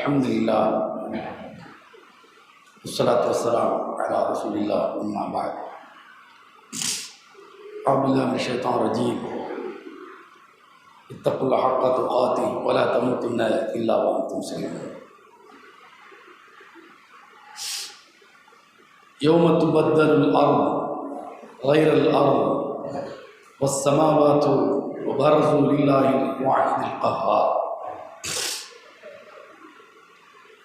الحمد لله والصلاة والسلام على رسول الله أما بعد. أعوذ بالله من الشيطان الرجيم. اتقوا الله حق تقاته ولا تموتن إلا وأنتم مسلمون. يوم تبدل الأرض غير الأرض والسماوات وبرزوا لله الواحد القهار.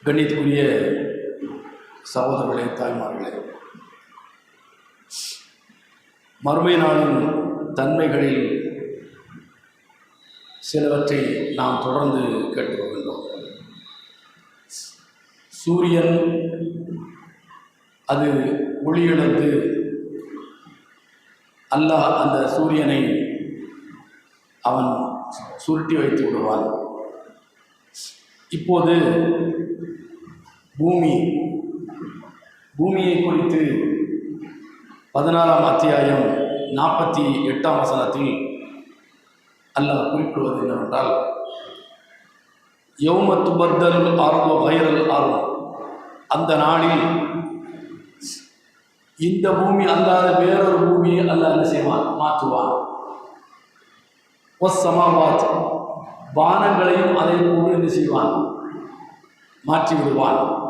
கண்ணியத்துக்குரிய சகோதரர்களே தாய்மார்களே. மறுமை நாளின் தன்மைகளில் சிலவற்றை நாம் தொடர்ந்து கேட்டு வருகின்றோம் சூரியன் அது ஒளியிழந்து அல்லாஹ் அந்த சூரியனை அவன் சுருட்டி வைத்து விடுவான். இப்போது பூமி. பூமியை குறித்து பதினாறாம் அத்தியாயம் நாற்பத்தி எட்டாம் வசனத்தில் அல்லாஹ் குறிப்பிடுவது என்னவென்றால் யௌம துபத்தல் ஆர்வ வைரல் ஆர்வம் அந்த நாளில் இந்த பூமி அல்லாத வேறொரு பூமியை அல்லாஹ் என்ன செய்வான்? மாற்றுவான். ஒஸ் சமாவாத். வானங்களையும் அதை போன்று என்ன செய்வான்? மாற்றி விடுவான்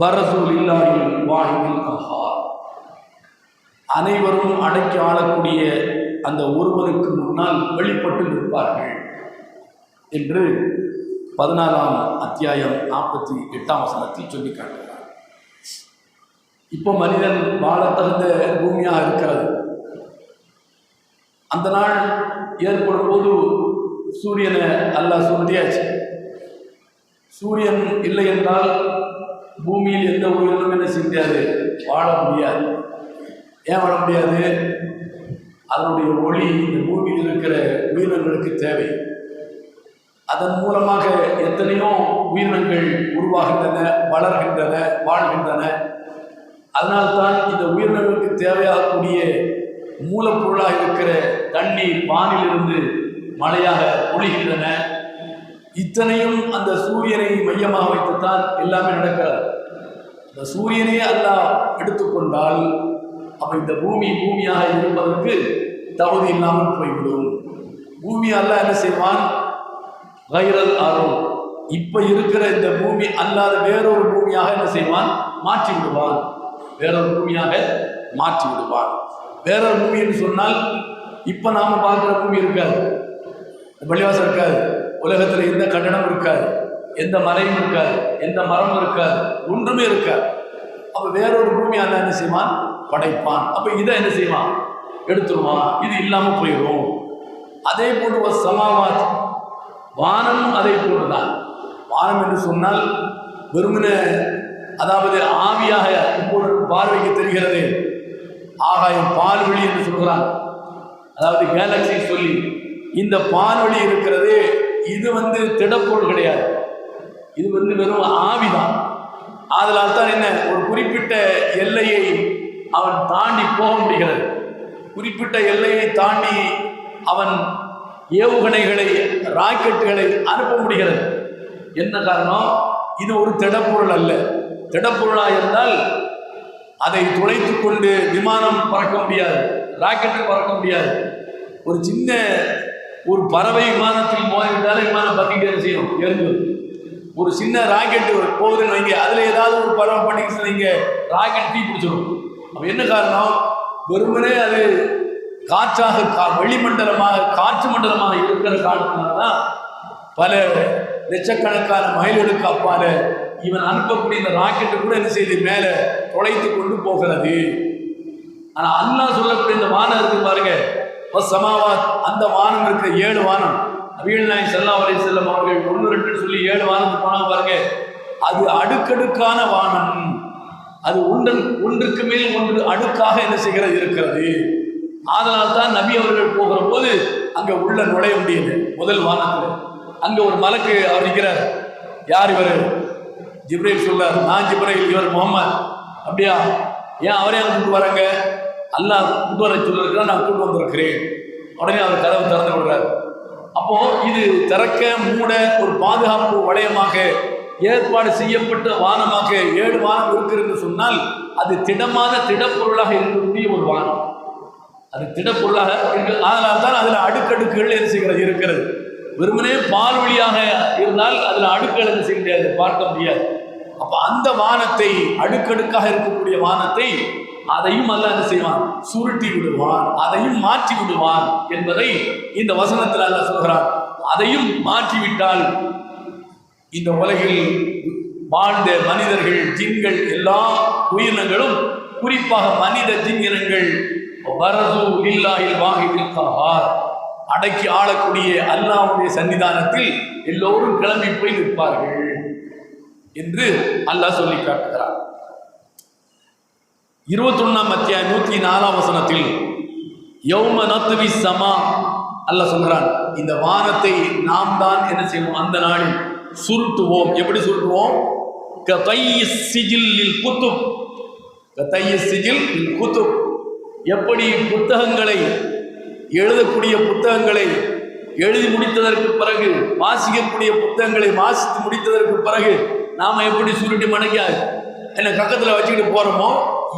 பரசூல் இல்லாஹில் வாஹிமில் கஹார் அனைவரும் அடக்கி ஆளக்கூடிய அந்த ஒருவனுக்கு முன்னால் வெளிப்பட்டு நிற்பார்கள் என்று பதினாறாம் அத்தியாயம் நாற்பத்தி எட்டாம் வசனத்தில் சொல்லி காட்டுகிறார். இப்போ மனிதன் வாழ தகுந்த பூமியாக இருக்கிறது. அந்த நாள் ஏற்படும் போது சூரியனை அல்ல சொல்லியாச்சு. சூரியன் இல்லை என்றால் பூமியில் எந்த உயிரினும் என்ன செய்ய முடியாது? வாழ முடியாது. ஏன் வாழ முடியாது? அதனுடைய ஒளி இந்த பூமியில் இருக்கிற உயிரினங்களுக்கு தேவை. அதன் மூலமாக எத்தனையோ உயிரினங்கள் உருவாகின்றன வளர்கின்றன வாழ்கின்றன. அதனால்தான் இந்த உயிரினங்களுக்கு தேவையாகக்கூடிய மூலப்பொருளாக இருக்கிற தண்ணீர் வானிலிருந்து மழையாக பொழிகின்றன இத்தனையும் அந்த சூரியனை மையமாக வைத்துத்தான் எல்லாமே நடக்கிறது. இந்த சூரியனே அல்லாஹ் எடுத்துக்கொண்டால் அப்போ இந்த பூமி பூமியாக இருப்பதற்கு தகுதி இல்லாமல் போய்விடும். பூமி அல்லாஹ் என்ன செய்வான்? வைரல் ஆரோ இப்போ இருக்கிற இந்த பூமி அல்லாத வேறொரு பூமியாக என்ன செய்வான்? மாற்றி விடுவான். வேறொரு பூமியாக மாற்றி விடுவான். வேறொரு பூமி என்று சொன்னால் இப்போ நாம் பார்க்குற பூமி இருக்காது. பள்ளிவாசம் இருக்காது. உலகத்தில் எந்த கட்டணம் இருக்காது எந்த மலையும் இருக்காது எந்த மரமும் இருக்காது ஒன்றுமே இருக்காது. அப்போ வேறொரு பூமி அல்ல என்ன செய்வான்? படைப்பான். அப்போ இதை என்ன செய்வான்? எடுத்துருவான். இது இல்லாமல் போயிடும். அதே போன்று ஒரு சமாவாத். வானம் போன்று தான் வானம் என்று சொன்னால் வெறுமன அதாவது ஆவியாக இப்பொழுது பார்வைக்கு தெரிகிறது ஆகாயம் பால்வெளி என்று சொல்கிறான். அதாவது கேலக்சி சொல்லி இந்த பால்வெளி இருக்கிறது இது வந்து திடப்பொருள் கிடையாது. இது வந்து வெறும் ஆவிதான். அதனால் தான் என்ன? ஒரு குறிப்பிட்ட எல்லையை அவன் தாண்டி போக முடிகிறது. குறிப்பிட்ட எல்லையை தாண்டி அவன் ஏவுகணைகளை ராக்கெட்டுகளை அனுப்ப முடிகிறது. என்ன காரணம்? இது ஒரு திடப்பொருள் அல்ல. திடப்பொருளாக இருந்தால் அதை துளைத்து கொண்டு விமானம் பறக்க முடியாது. ராக்கெட்டு பறக்க முடியாது. ஒரு சின்ன ஒரு பறவை விமானத்தில் மோதிவிட்டாலே விமானம் பத்திக்கிட்டே என்ன செய்யும்? எரிஞ்சு ஒரு சின்ன ராக்கெட் போகுதுன்னு வைங்க அதில் ஏதாவது ஒரு பறவை பண்ணிக்கிட்டு வைங்க ராக்கெட் தீ பிடிச்சிடும் அப்போ என்ன காரணம்? வெறுமனே அது காற்றாக கா வெளிமண்டலமாக காற்று மண்டலமாக இருக்கிற காரணத்தினால தான் பல லட்சக்கணக்கான மயில்களுக்கு அப்பால இவன் அனுப்பக்கூடிய இந்த ராக்கெட்டு கூட என்ன செய்து மேலே தொலைத்து கொண்டு போகிறது. ஆனால் அல்லாஹ் சொல்லக்கூடிய இந்த வானம் இருக்கு பாருங்க. சமாவாத் அந்த வானம் இருக்கிற ஏழு வானம். நவீன நாய் செல்லா அலை செல்லம் அவர்கள் ஒன்று ரெண்டு சொல்லி ஏழு வானத்துக்கு போனாங்க பாருங்க. அது அடுக்கடுக்கான வானம். அது ஒன்றன் ஒன்றுக்கு மேல் ஒன்று அடுக்காக என்ன செய்கிறது? இருக்கிறது. அதனால் தான் நபி அவர்கள் போகிற போது அங்கே உள்ள நுழைய முடியுது முதல் வானத்தில். அங்கே ஒரு மலக்கு அவர் நிற்கிறார் யார் இவர்? ஜிப்ரேல் சொல்றார் நான் ஜிப்ரேல் இவர் முகமது அப்படியா? ஏன் அவரே அங்கே கூட்டு வராங்க? அல்லாஹ் கொண்டு வர சொல்லிருக்கிறான் நான் கொண்டு வந்திருக்கிறேன். உடனே அவர் கதவு திறந்து விடுறாரு. அப்போ இது திறக்க மூட ஒரு பாதுகாப்பு வளையமாக ஏற்பாடு செய்யப்பட்ட வானமாக ஏழு வானம் இருக்கிறது சொன்னால் அது திடமான திடப்பொருளாக இருக்கக்கூடிய ஒரு வானம். அது திடப்பொருளாக இருக்கு. அதனால தான் அதில் அடுக்கடுக்குகள் என்ன செய்கிறது? இருக்கிறது. வெறுமனே பால்வழியாக இருந்தால் அதில் அடுக்குகள் என்ன செய்ய முடியாது? பார்க்க முடியாது. அப்போ அந்த வானத்தை அடுக்கடுக்காக இருக்கக்கூடிய வானத்தை அதையும் அல்ல என்ன செய்வான்? சுருட்டி விடுவான். அதையும் மாற்றி விடுவான் என்பதை இந்த வசனத்தில் அல்ல சொல்கிறான். அதையும் மாற்றிவிட்டால் இந்த உலகில் வாழ்ந்த மனிதர்கள் ஜின்கள் எல்லா உயிரினங்களும் குறிப்பாக மனித ஜின் வரது இல்லாயில் வாங்கி கஹார் அடக்கி ஆளக்கூடிய அல்லாவுடைய சன்னிதானத்தில் எல்லோரும் கிளம்பி போய் நிற்பார்கள் என்று அல்லாஹ் சொல்லி காட்டுகிறார் இருபத்தொன்னாம் அத்தியாயம் நூற்றி நாலாம் வசனத்தில் யௌம நத்துவி சமா அல்ல சொல்கிறான் இந்த வானத்தை நாம் தான் என்ன செய்வோம்? அந்த நாளில் சுருட்டுவோம். எப்படி சுருட்டுவோம்? கதைய சிஜில் குத்தும் கதைய சிஜில் குத்தும் எப்படி புத்தகங்களை எழுதக்கூடிய புத்தகங்களை எழுதி முடித்ததற்கு பிறகு வாசிக்கக்கூடிய புத்தகங்களை வாசித்து முடித்ததற்கு பிறகு நாம் எப்படி சுருட்டி மடக்கி என்ன பக்கத்தில் வச்சுக்கிட்டு போகிறோமோ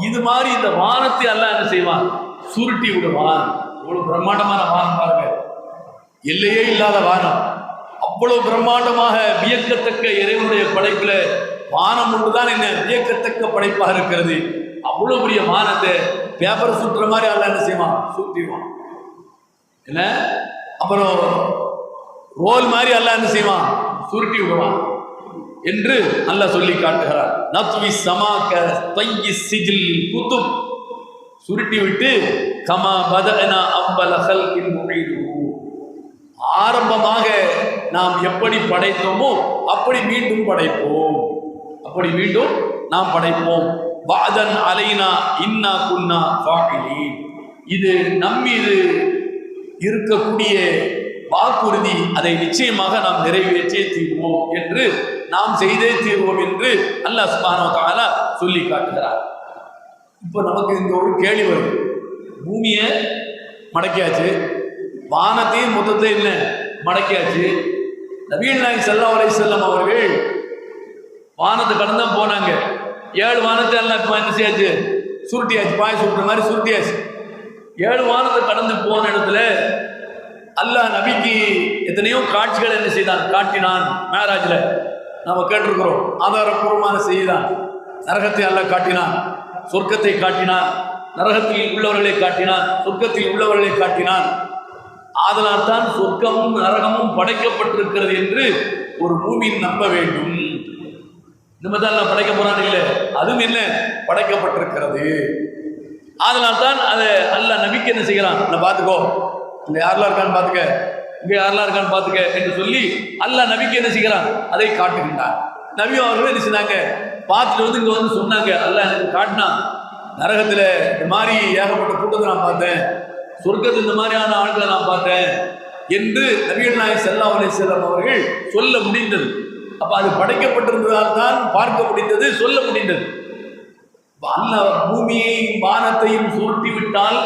இது மாதிரி இந்த வானத்தை அல்ல என்ன செய்வான்? சுருட்டி விடுவான். இவ்வளவு பிரம்மாண்டமான வானம் பாருங்க. எல்லையே இல்லாத வானம். அவ்வளவு பிரம்மாண்டமாக வியக்கத்தக்க இறைவனுடைய படைப்புல வானம் ஒன்றுதான் என்ன? வியக்கத்தக்க படைப்பாக இருக்கிறது. அவ்வளவு பெரிய வானத்தை பேப்பர் சுற்றுற மாதிரி அல்ல என்ன செய்வான்? சுத்திடுவான் என்ன? அப்புறம் ரோல் மாதிரி அல்ல என்ன செய்வான்? சுருட்டி விடுவான். என்று அல்லாஹ் சொல்லி காட்டுகிறார் நத்வி சமாக்க தையி சிஜில் குத்தும் சுருட்டி விட்டு கமா பதனா அம்பலகல் ஹல்கின் ஆரம்பமாக நாம் எப்படி படைத்தோமோ அப்படி மீண்டும் படைப்போம். அப்படி மீண்டும் நாம் படைப்போம். வாதன் அலைனா இன்னா குன்னா பாக்கிலி இது நம்மீது இருக்கக்கூடிய வாக்குறுதி அதை நிச்சயமாக நாம் நிறைவேற்றியே தீர்வோம் என்று நாம் செய்தே தீர்வோம் என்று அல்லாஹ் சுபானோ தாலா சொல்லி காட்டுகிறார். இப்போ நமக்கு இந்த ஒரு கேள்வி வரும் பூமியை மடக்கியாச்சு. வானத்தையும் மொத்தத்தை என்ன? மடக்கியாச்சு. நபீல் நாயக் செல்லா அலை செல்லம் அவர்கள் வானத்தை கடந்து தான் போனாங்க. ஏழு வானத்தை எல்லாம் இப்போ என்ன செய்யாச்சு? சுருட்டியாச்சு. பாய் சுருட்டுற மாதிரி சுருட்டியாச்சு. ஏழு வானத்தை கடந்து போன இடத்துல அல்லாஹ் நபிக்கு எத்தனையோ காட்சிகள் என்ன செய்தான்? காட்டினான். மேராஜில். நம்ம கேட்டிருக்கிறோம். ஆதாரப்பூர்வமான செய்திதான். நரகத்தை அல்ல காட்டினான். சொர்க்கத்தை காட்டினான். நரகத்தில் உள்ளவர்களை காட்டினான். சொர்க்கத்தில் உள்ளவர்களை காட்டினான். ஆதலால் தான் சொர்க்கமும் நரகமும் படைக்கப்பட்டிருக்கிறது என்று ஒரு பூமியின் நம்ப வேண்டும். நம்ம தான் படைக்க போறான் இல்லை. அதுவும் என்ன? படைக்கப்பட்டிருக்கிறது. அதனால் தான் அதை நல்லா நம்பிக்கை என்ன செய்கிறான்? நான் பார்த்துக்கோ. இல்லை யாரெல்லாம் இருக்கான்னு பார்த்துக்க. இங்கே யாரெல்லாம் இருக்கான்னு பார்த்துக்க என்று சொல்லி அல்லாஹ் நபிக்கு என்ன செய்கிறான்? அதை காட்டுகின்றான். நபி அவர்கள் என்ன செய்தாங்க? பார்த்துட்டு வந்து இங்கே வந்து சொன்னாங்க அல்லாஹ் எனக்கு காட்டினான். நரகத்தில் இந்த மாதிரி ஏகப்பட்ட கூட்டத்தை நான் பார்த்தேன். சொர்க்கத்தில் இந்த மாதிரியான ஆண்களை நான் பார்த்தேன். என்று நபிகள் நாயக் செல்லா அலி செல்லம் அவர்கள் சொல்ல முடிந்தது. அப்போ அது படைக்கப்பட்டிருந்ததால் தான் பார்க்க முடிந்தது சொல்ல முடிந்தது. அல்ல பூமியையும் வானத்தையும் சூட்டி விட்டால்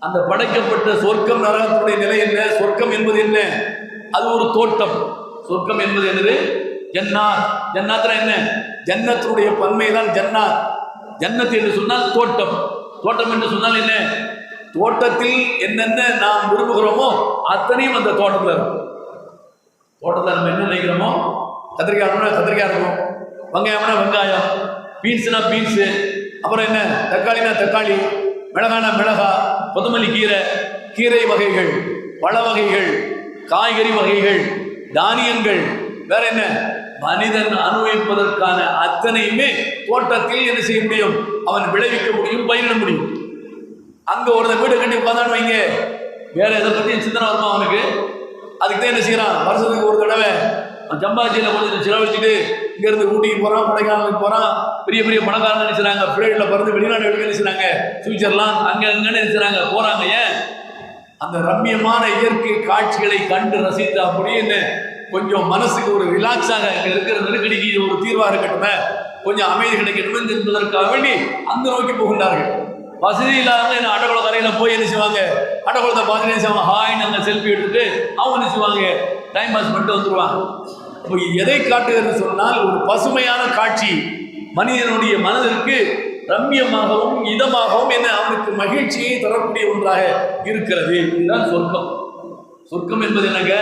அந்த படைக்கப்பட்ட சொர்க்கம் நரகத்துடைய நிலை என்ன? சொர்க்கம் என்பது என்ன? அது ஒரு தோட்டம். சொர்க்கம் என்பது என்னது? ஜன்னா ஜன்னாத்னா என்ன? ஜன்னத்தினுடைய பன்மை தான் ஜன்னாத் என்று சொன்னால் தோட்டம். தோட்டம் என்று சொன்னால் என்ன? தோட்டத்தில் என்னென்ன நாம் விரும்புகிறோமோ அத்தனையும் அந்த தோட்டத்தில் இருக்கும். தோட்டத்தில் நம்ம என்ன நினைக்கிறோமோ? கத்திரிக்காய் இருக்கணும்னா கத்திரிக்காய் இருக்கும். வெங்காயம்னா வெங்காயம். பீன்ஸ்னா பீன்ஸு. அப்புறம் என்ன? தக்காளினா தக்காளி. மிளகானா மிளகா. கொத்தமல்லி கீரை கீரை வகைகள் பழ வகைகள் காய்கறி வகைகள் தானியங்கள் வேற என்ன? மனிதன் அனுபவிப்பதற்கான அத்தனையுமே தோட்டத்தில் என்ன செய்ய முடியும்? அவன் விளைவிக்க முடியும் பயிரிட முடியும். அங்க ஒருத்தன் வீடு கட்டி உட்காந்தான்னு வைங்க. வேற எதை பத்தியும் சிந்தனை வருமா அவனுக்கு? அதுக்கு தான் என்ன செய்யறான்? வருஷத்துக்கு ஒரு தடவை அவன் சம்பாதிச்சியில் கொஞ்சம் செலவழிச்சுட்டு இங்கேருந்து ஊட்டிக்கு போகிறான் கொடைக்கானலுக்கு போகிறான் பெரிய பெரிய பணக்காரன் நினைச்சாங்க பிள்ளைகளில் பிறந்து வெளிநாடு எடுக்க நினைச்சாங்க ஃபியூச்சர்லாம் அங்கே அங்கே நினைச்சாங்க போகிறாங்க ஏன்? அந்த ரம்மியமான இயற்கை காட்சிகளை கண்டு ரசித்தா அப்படின்னு கொஞ்சம் மனசுக்கு ஒரு ரிலாக்ஸாக இங்கே இருக்கிற நெருக்கடிக்கு ஒரு தீர்வாக இருக்கட்டுமே. கொஞ்சம் அமைதி கிடைக்கணும் என்பதற்காக வேண்டி அந்த நோக்கி போகின்றார்கள். வசதி இல்லாதவங்க என்ன அடகுள கரையில் போய் என்ன செய்வாங்க? அடகுளத்தை பார்த்து என்ன செய்வாங்க? ஹாய்னு அங்கே செல்ஃபி எடுத்துட்டு அவங்க என்ன செய்வாங்க? டைம் பாஸ் பண்ணிட்டு வந்துடுவாங்க இப்போ எதை காட்டுகிறது சொன்னால் ஒரு பசுமையான காட்சி. மனிதனுடைய மனதிற்கு ரம்யமாகவும் இதமாகவும் என்ன அவனுக்கு மகிழ்ச்சியை தரக்கூடிய ஒன்றாக இருக்கிறது. இதுதான் சொர்க்கம். சொர்க்கம் என்பது என்னங்க?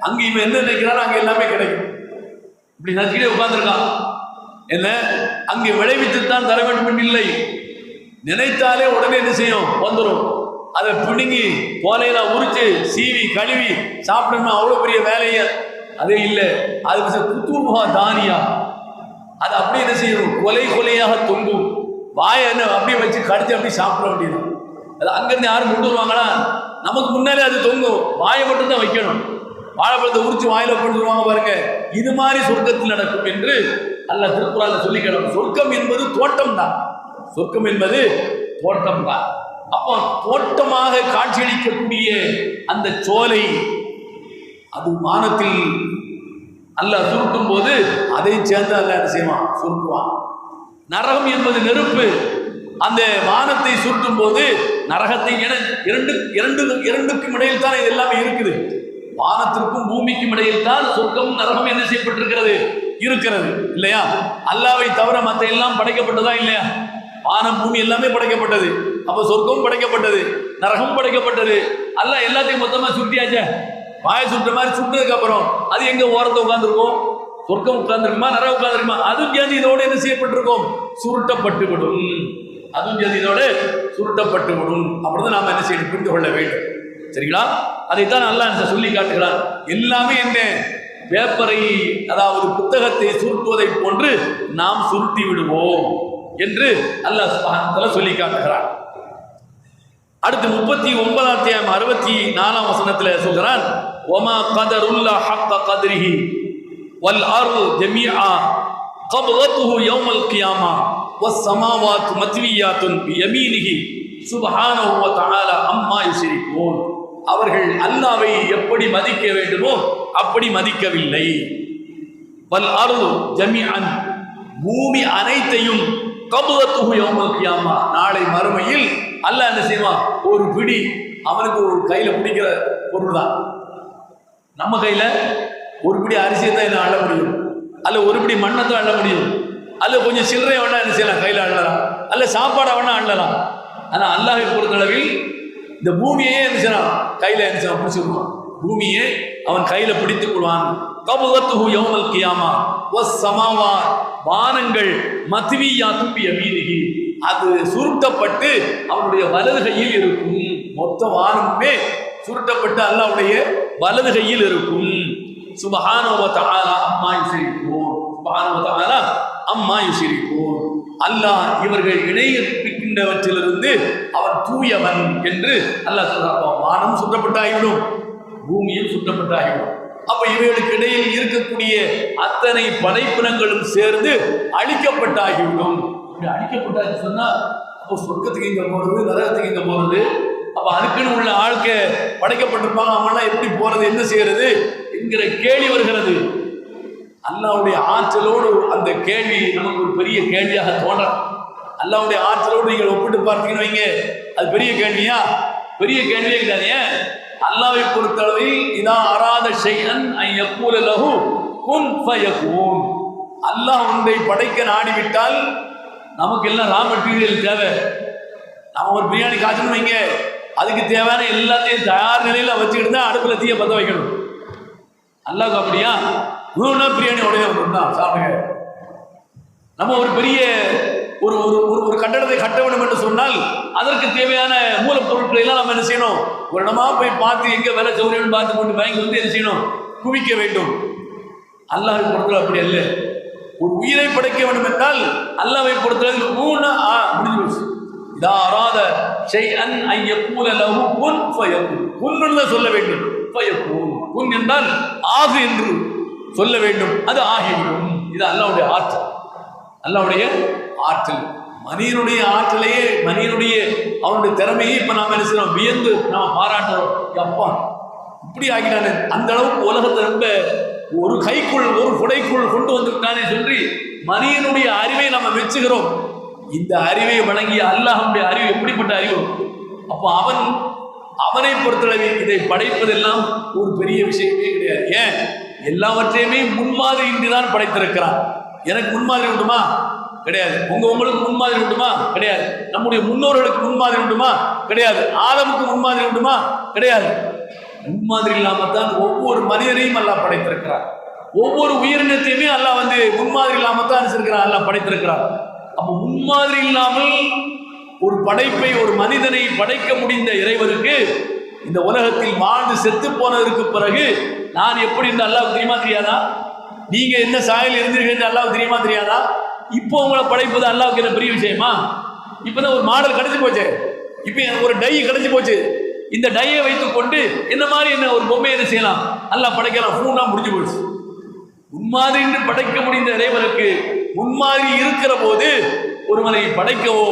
அங்கே இவன் என்ன நினைக்கிறாரோ அங்கே எல்லாமே கிடைக்கும். இப்படி நச்சுக்கிட்டே உட்கார்ந்துருக்கான். என்ன? அங்கே விளைவித்துத்தான் தர வேண்டும் என்று இல்லை. நினைத்தாலே உடனே என்ன செய்யும்? வந்துடும் அதை பிடுங்கி போலையெல்லாம் உரிச்சு சீவி கழுவி சாப்பிடணும் அவ்வளோ பெரிய வேலையை. அதே இல்லை அதுக்கு குத்துமுகா தானியா. அது அப்படியே என்ன செய்யணும்? கொலை கொலையாக தொங்கும். வாயை என்ன அப்படியே வச்சு கடிச்சு அப்படியே சாப்பிட வேண்டியது. அது அங்கேருந்து யாரும் கொண்டு வருவாங்களா? நமக்கு முன்னாலே அது தொங்கும். வாயை மட்டும்தான் வைக்கணும். வாழைப்பழத்தை உரிச்சு வாயில போட்டுருவாங்க பாருங்க. இது மாதிரி சொர்க்கத்தில் நடக்கும் என்று அல்ல திருக்குறள் சொல்லிக்கணும் சொர்க்கம் என்பது தோட்டம் தான் சொர்க்கம் என்பது தோட்டம் தான் அப்போ தோட்டமாக காட்சியளிக்கக்கூடிய அந்த சோலை அது வானத்தில் அல்ல சுருட்டும் போது அதை சேர்ந்து அல்ல என்ன செய்வான்? சுருட்டுவான். நரகம் என்பது நெருப்பு. அந்த வானத்தை சுருட்டும் போது நரகத்தை என- இரண்டு இரண்டு இரண்டுக்கும் இடையில் தான் இது எல்லாமே இருக்குது. வானத்திற்கும் பூமிக்கும் இடையில் தான் சொர்க்கமும் நரகம் என்ன செய்யப்பட்டிருக்கிறது? இருக்கிறது. இல்லையா? அல்லாவை தவிர மற்ற எல்லாம் படைக்கப்பட்டதா இல்லையா? வானம் பூமி எல்லாமே படைக்கப்பட்டது. அப்போ சொர்க்கமும் படைக்கப்பட்டது. நரகம் படைக்கப்பட்டது. அல்லாஹ் எல்லாத்தையும் மொத்தமாக சுட்டியாச்சே வாயை சுட்ட மாதிரி சுட்டதுக்கு அப்புறம் அது எங்க ஓரத்தை உட்காந்துருக்கும் சொர்க்கம் உட்காந்துருக்குமா நரகம் உட்காந்துருக்குமா அதுவும் சேர்ந்து இதோடு என்ன செய்யப்பட்டிருக்கும்? சுருட்டப்பட்டு விடும் அதுவும் சேர்ந்து இதோடு சுருட்டப்பட்டு விடும் அப்படிதான் நாம என்ன செய்யணும்? புரிந்து கொள்ள வேண்டும். சரிங்களா? அதைத்தான் நல்லா சொல்லி காட்டுகிறார். எல்லாமே என்ன? பேப்பரை அதாவது புத்தகத்தை சுருட்டுவதை போன்று நாம் சுருட்டி விடுவோம் என்று அல்லாஹ் சொல்லி காட்டுகிறார். அடுத்து முப்பத்தி ஒன்பதாம் அத்தியாயம் அறுபத்தி நாலாம் வசனத்துல சொல்கிறான் ஒமா கதருல்லா ஹக்க கதிரிஹி வல் அரு ஜமீஆ கபுகத்துஹு யௌமல் கியாமா வஸ் சமாவாத் மத்வியாத்துன் யமீனிஹி சுப்ஹானஹு வ தஆலா அம்மா யுஷ்ரிகூன். அவர்கள் அல்லாவை எப்படி மதிக்க வேண்டுமோ அப்படி மதிக்கவில்லை. வல் அருள் ஜமியன் பூமி அனைத்தையும் கபுகத்துஹு யௌமல் கியாமா நாளை மறுமையில் அல்ல என்ன செய்வான்? ஒரு பிடி. அவனுக்கு ஒரு கையில பிடிக்கிற பொருள் தான் நம்ம கையில ஒரு பிடி அரிசியை தான் என்ன அள்ள முடியும்? அல்ல ஒரு பிடி மண்ணை தான் அள்ள முடியும்? அல்ல கொஞ்சம் சில்லறை வேணா என்ன செய்யலாம்? கையில அள்ளலாம். அல்ல சாப்பாடை வேணா அள்ளலாம். ஆனா அல்லாஹை பொறுத்தளவில் இந்த பூமியே என்ன செய்யலாம் கையில என்ன செய்வான் பிடிச்சிருவான் பூமியை அவன் கையில பிடித்துக் கொள்வான். கபுவத்துஹு யௌமல் கியாமா. வஸ் சமாவா. வானங்கள் மத்வியா துப்பி யமீனிஹி அது சுருட்டப்பட்டு அவனுடைய வலது கையில் இருக்கும். மொத்த வானமுமே சுருட்டப்பட்டு அல்லாவுடைய வலது கையில் இருக்கும். சுபஹானஹு ஆலா அம்மா யுசிரிப்போம் சுபஹானஹு ஆலா அம்மா யுசிரிப்போம் அல்லாஹ் இவர்கள் இணையப்பிக்கின்றவற்றிலிருந்து அவன் தூயவன் என்று அல்லாஹ் சொல்றான். வானம் சுற்றப்பட்டாகிவிடும் பூமியும் சுற்றப்பட்டாகிவிடும் அப்ப இவைகளுக்கு இடையில் இருக்கக்கூடிய அத்தனை படைப்பினங்களும் சேர்ந்து அழிக்கப்பட்டாகிவிடும். இப்படி அழிக்கப்பட்டாச்சு சொன்னால் அப்போ சொர்க்கத்துக்கு இங்கே போகிறது நரகத்துக்கு இங்கே போகிறது அப்போ அதுக்குன்னு உள்ள ஆட்க படைக்கப்பட்டிருப்பாங்க அவங்களாம் எப்படி போகிறது என்ன செய்யறது என்கிற கேள்வி வருகிறது. அல்லாவுடைய ஆற்றலோடு அந்த கேள்வி நமக்கு ஒரு பெரிய கேள்வியாக தோன்றலாம். அல்லாவுடைய ஆற்றலோடு நீங்கள் ஒப்பிட்டு பார்த்தீங்கன்னு வைங்க அது பெரிய கேள்வியா? பெரிய கேள்வியே கிடையாது ஏன்? அல்லாவை பொறுத்தளவில் இதான் அராத செய்யன் ஐ லகு குன் ஃபயகூன். அல்லாஹ் ஒன்றை படைக்க நாடிவிட்டால் நமக்கு எல்லாம் ரா மெட்டீரியல் தேவை. நம்ம ஒரு பிரியாணி காய்ச்சணும் வைங்க. அதுக்கு தேவையான எல்லாத்தையும் தயார் நிலையில் வச்சுக்கிட்டு தான் அடுப்பில் தீய பற்ற வைக்கணும். அல்லாஹ் அப்படியா நூறுனா பிரியாணி உடனே வந்துருந்தான் சாப்பிடுங்க. நம்ம ஒரு பெரிய ஒரு ஒரு ஒரு ஒரு கட்டடத்தை கட்ட வேண்டும் என்று சொன்னால் அதற்கு தேவையான மூலப்பொருட்களை எல்லாம் நம்ம என்ன செய்யணும்? ஒரு இடமா போய் பார்த்து எங்கே விலை சௌரியம்னு பார்த்து கொண்டு வாங்கி வந்து என்ன செய்யணும்? குவிக்க வேண்டும். அல்லாஹ் பொறுத்தவரை அப்படி இல்லை ஒரு உயிரை படைக்க வேண்டும் என்றால் அல்லாவை பொறுத்தவரை மூணு ஆ முடிஞ்சு போச்சு. இதா அராத ஷை அன் ஐயக்கூல லஹு குன் ஃபயகுன். குன்னு சொல்ல வேண்டும். ஃபயகுன். குன் என்றால் ஆகு என்று சொல்ல வேண்டும். அது ஆகிவிடும். இது அல்லாவுடைய ஆற்றல். அல்லாவுடைய ஆற்றல். மனிதனுடைய ஆற்றலையே மனிதனுடைய அவனுடைய திறமையை இப்போ நாம் என்ன செய்யறோம்? வியந்து நாம் பாராட்டுறோம். அப்பா இப்படி ஆகிட்டானே. அந்த அளவுக்கு உலகத்தை ரொம்ப ஒரு கைக்குள் ஒரு புடைக்குள் கொண்டு வந்திருக்கானே சொல்லி மனிதனுடைய அறிவை நம்ம மெச்சுகிறோம். இந்த அறிவை வழங்கிய அல்லாஹனுடைய அறிவு எப்படிப்பட்ட அறிவு? அப்போ அவன் அவனை பொறுத்தளவில் இதை படைப்பதெல்லாம் ஒரு பெரிய விஷயமே கிடையாது. ஏன்? எல்லாவற்றையுமே முன்மாதிரி தான் படைத்திருக்கிறான். எனக்கு முன்மாதிரி உண்டுமா? கிடையாது. உங்க உங்களுக்கு முன்மாதிரி உண்டுமா? கிடையாது. நம்முடைய முன்னோர்களுக்கு முன்மாதிரி உண்டுமா? கிடையாது. ஆதமுக்கு முன்மாதிரி உண்டுமா? கிடையாது. முன்மாதிரி இல்லாமல் தான் ஒவ்வொரு மனிதனையும் அல்லாஹ் படைத்திருக்கிறார். ஒவ்வொரு உயிரினத்தையுமே அல்லாஹ் வந்து முன்மாதிரி இல்லாமல் தான் இருக்கிறான் அல்லாஹ் படைத்திருக்கிறார். அப்போ முன்மாதிரி இல்லாமல் ஒரு படைப்பை ஒரு மனிதனை படைக்க முடிந்த இறைவருக்கு இந்த உலகத்தில் வாழ்ந்து செத்து போனதற்கு பிறகு நான் எப்படி இந்த அல்லாஹ் தெரியுமா தெரியாதா? நீங்க என்ன சாயல் இருந்தீர்கள் அல்லாவுக்கு தெரியுமா தெரியாதா? இப்போ உங்களை படைப்பது அல்லாவுக்கு என்ன பெரிய விஷயமா? இப்போதான் ஒரு மாடல் கிடைச்சி போச்சு. இப்போ எனக்கு ஒரு டை கிடைச்சி போச்சு. இந்த டையை வைத்துக் கொண்டு இந்த மாதிரி என்ன ஒரு பொம்மை என்ன செய்யலாம்? அல்லாஹ் படைக்கலாம். ஃபூனா முடிஞ்சு போச்சு முன்மாதிரி என்று படைக்க முடிந்த இறைவனுக்கு முன்மாதிரி இருக்கிற போது ஒருவனை படைக்கவோ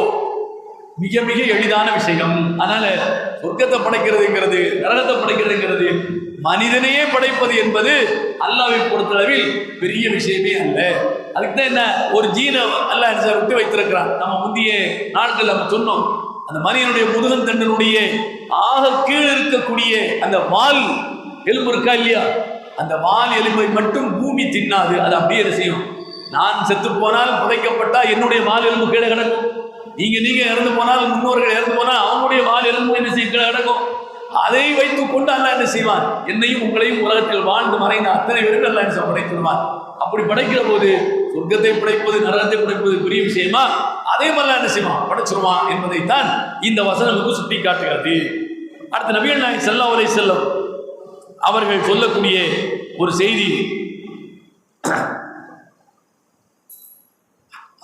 மிக மிக எளிதான விஷயம். அதனால சொர்க்கத்தை படைக்கிறதுங்கிறது நரகத்தை படைக்கிறதுங்கிறது மனிதனையே படைப்பது என்பது அல்லாவை பொறுத்தளவில் பெரிய விஷயமே அல்ல. அதுக்கு தான் என்ன ஒரு ஜீனை அல்லாஹ் விட்டு வைத்திருக்கிறான். நம்ம முந்தைய நாட்கள் நம்ம சொன்னோம். அந்த மனிதனுடைய முதுகன் தண்டனுடைய ஆக கீழே இருக்கக்கூடிய அந்த வால் எலும்பு இருக்கா இல்லையா? அந்த வால் எலும்பை மட்டும் பூமி தின்னாது. அது அப்படியே செய்யும்? நான் செத்து போனால் புதைக்கப்பட்டால் என்னுடைய வால் எலும்பு கீழே கிடக்கும். நீங்க நீங்க இறந்து போனால் முன்னோர்கள் இறந்து போனால் அவனுடைய வால் எலும்பு என்ன செய்ய கீழே கிடக்கும். அதை வைத்துக் கொண்டு அல்ல என்ன செய்வான்? என்னையும் உங்களையும் உலகத்தில் வாழ்ந்து மறைந்த அத்தனை பேருக்கு அல்ல என்ன செய்வான்? அப்படி படைக்கிற போது சொர்க்கத்தை படைப்பது நரகத்தை படைப்பது பெரிய விஷயமா? அதே மாதிரிலாம் என்ன செய்வான்? படைச்சிருவான் என்பதைத்தான் இந்த வசனங்களுக்கு சுட்டி காட்டுகிறது அடுத்து நபிகள் நாயகம் செல்லா உரை செல்லம் அவர்கள் சொல்லக்கூடிய ஒரு செய்தி.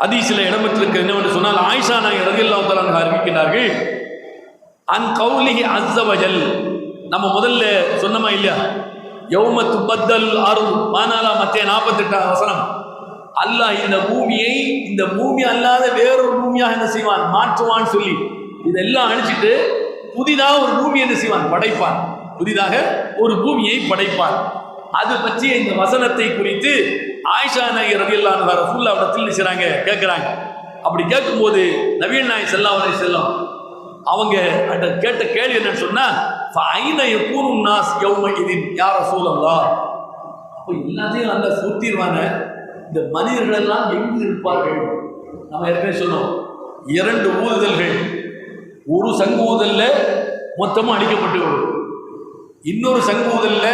அதிசில இடம்பெற்றிருக்க என்னவென்று சொன்னால் ஆயிஷா நாயகர் ரதில்லா தஆலா அறிவிக்கிறார்கள் அன் கௌலிகி அஸ்ஸவஜல் நம்ம முதல்ல சொன்னமா இல்லையா? யௌம துபத்தல் அருள் மானாலா மத்திய நாற்பத்தெட்டாம் வசனம். அல்லாஹ் இந்த பூமியை இந்த பூமி அல்லாத வேறொரு பூமியாக என்ன செய்வான்? மாற்றுவான் சொல்லி இதெல்லாம் அழிச்சிட்டு புதிதாக ஒரு பூமி என்ன செய்வான்? படைப்பான். புதிதாக ஒரு பூமியை படைப்பான். அது பற்றிய இந்த வசனத்தை குறித்து ஆயிஷா நாயகர் ரலியல்லாஹு அன்ஹா ஃபுல்லாக இடத்தில் செய்கிறாங்க கேட்குறாங்க அப்படி கேட்கும்போது நவீன் நாயக் செல்லா அவரை செல்லம் அவங்க அந்த கேட்ட கேள்வி என்னன்னு சொன்னா ஐன நாஸ் யௌம இதின் யார சூழல்லா அப்போ எல்லாத்தையும் நல்லா சுத்திடுவாங்க இந்த மனிதர்கள் எல்லாம் எங்கு இருப்பார்கள்? நம்ம ஏற்கனவே சொன்னோம். இரண்டு ஊதுதல்கள். ஒரு சங்கு ஊதலில் மொத்தமாக அடிக்கப்பட்டு விடும் இன்னொரு சங்கு ஊதலில்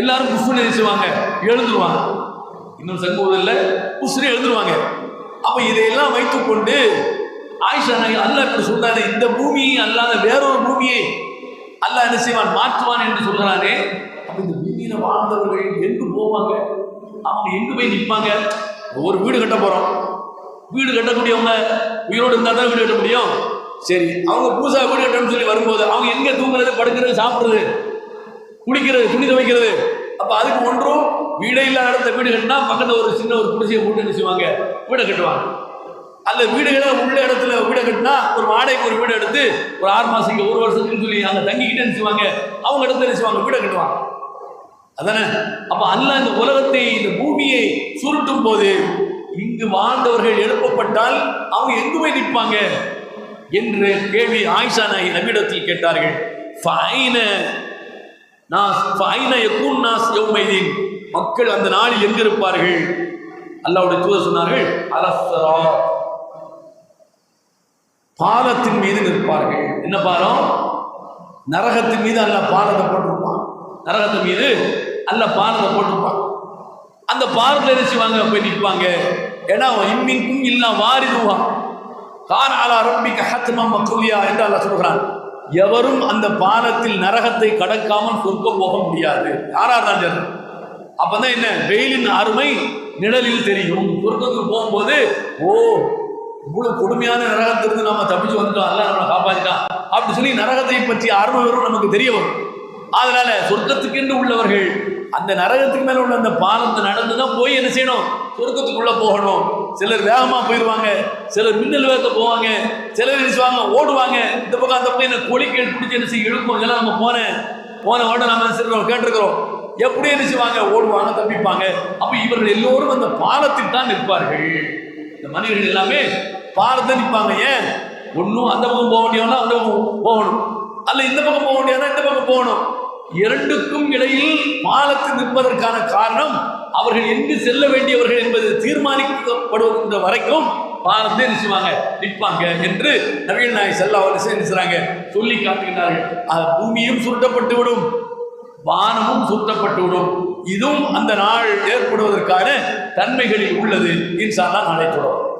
எல்லாரும் குஃபுன்னு செய்வாங்க எழுந்துருவாங்க. இன்னொரு சங்கு ஊதலில் புஷ்னு எழுந்துருவாங்க. அப்போ இதையெல்லாம் வைத்துக்கொண்டு ஆயிஷா நாய் அல்லா இப்படி சொல்றாரு இந்த பூமியை அல்லாத வேறொரு பூமியை அல்லாஹ் என்ன செய்வான்? மாற்றுவான் என்று சொல்கிறானே அப்போ இந்த பூமியில் வாழ்ந்தவர்கள் எங்கு போவாங்க? அவங்க எங்கே போய் நிற்பாங்க ஒரு வீடு கட்ட போகிறோம் வீடு கட்டக்கூடியவங்க உயிரோடு இருந்தால் தான் வீடு கட்ட முடியும். சரி அவங்க பூசா வீடு கட்டணும்னு சொல்லி வரும்போது அவங்க எங்கே தூங்குறது படுக்கிறது சாப்பிட்றது குளிக்கிறது துணி துவைக்கிறது? அப்போ அதுக்கு ஒன்றும் வீடே இல்லாத இடத்துல வீடு கட்டினா பக்கத்தில் ஒரு சின்ன ஒரு குடிசையை போட்டு என்ன செய்வாங்க? வீடை கட்டுவாங்க. அந்த வீடுகளை உள்ள இடத்துல வீடை கட்டினா ஒரு வாடகைக்கு ஒரு வீடு எடுத்து ஒரு ஆறு மாதம் ஒரு வருஷத்துக்குன்னு சொல்லி அங்கே தங்கிக்கிட்டே நினைச்சுவாங்க அவங்க இடத்துல நினைச்சுவாங்க வீடை கட்டுவாங்க. அதானே? அப்ப அல்ல இந்த உலகத்தை இந்த பூமியை சுருட்டும் போது இங்கு வாழ்ந்தவர்கள் எழுப்பப்பட்டால் அவங்க எங்கு போய் நிற்பாங்க? என்று கேள்வி ஆயிஷா நாயி நபியிடத்தில் கேட்டார்கள். ஃபைன நாஸ் ஃபைன யகூன் நாஸ் யௌமைதீன். மக்கள் அந்த நாளில் எங்கு இருப்பார்கள் அல்லாவுடைய தூதர் சொன்னார்கள் அலஸ்ஸரா பாலத்தின் மீது நிற்பார்கள். என்ன பாலம்? நரகத்தின் மீது அல்ல பாலத்தை போட்டிருப்பான். நரகத்தின் மீது அல்ல பாலத்தை போட்டுப்பான் அந்த பாலத்தில் என்ன செய்வாங்க? போய் நிற்பாங்க. ஏன்னா இம்மிங்கும் இல்லா வாரிதுவா. கான் அலா ரப்பிக்க ஹத்மா மக்குவியா என்று அல்ல சொல்கிறான். எவரும் அந்த பாலத்தில் நரகத்தை கடக்காமல் சொர்க்கம் போக முடியாது. யாரார் தான் சரி அப்பதான் என்ன? வெயிலின் அருமை நிழலில் தெரியும். சொர்க்கத்துக்கு போகும்போது ஓ இவ்வளவு கொடுமையான நரகத்திலிருந்து நம்ம தப்பிச்சு வந்துட்டோம். அல்ல நம்மளை காப்பாற்றிட்டான் அப்படி சொல்லி நரகத்தை பற்றிய அருமை வரும் நமக்கு தெரிய வரும். அதனால சொர்க்கத்துக்கென்று உள்ளவர்கள் அந்த நரகத்துக்கு மேலே உள்ள அந்த பாலத்தை நடந்து தான் போய் என்ன செய்யணும்? சொர்க்கத்துக்குள்ளே போகணும். சிலர் வேகமாக போயிடுவாங்க. சிலர் மின்னல் வேகத்தை போவாங்க. சிலர் என்ன செய்வாங்க? ஓடுவாங்க. இந்த பக்கம் அந்த பக்கம் என்ன கொலிக்கல் பிடிச்சி என்ன செய்ய இழுக்கும். இதெல்லாம் நம்ம போனேன் போன உடனே நம்ம என்ன செய்றோம்? கேட்டிருக்கிறோம். எப்படி என்ன செய்வாங்க? ஓடுவாங்க தப்பிப்பாங்க. அப்போ இவர்கள் எல்லோரும் அந்த பாலத்தில் தான் நிற்பார்கள். இந்த மனிதர்கள் எல்லாமே பாரத்தை நிற்பாங்க. ஏன்? ஒன்றும் அந்த பக்கம் போக முடியாதுன்னா அந்த பக்கம் போகணும். அல்ல இந்த பக்கம் போக முடியாதுன்னா இந்த பக்கம் போகணும். இரண்டுக்கும் இடையில் பாலத்து நிற்பதற்கான காரணம் அவர்கள் எங்கு செல்ல வேண்டியவர்கள் என்பது தீர்மானிக்கப்படுகின்ற வரைக்கும் பாலத்தை நினைச்சுவாங்க நிற்பாங்க என்று நவீன நாய் செல்லா நினைச்சாங்க சொல்லி காட்டுகிறார்கள் பூமியும் சுருட்டப்பட்டு விடும் வானமும் சுருட்டப்பட்டு விடும் இதுவும் அந்த நாள் ஏற்படுவதற்கான தன்மைகளில் உள்ளது. இன்ஷா அல்லாஹ் நாளை தொடரும்.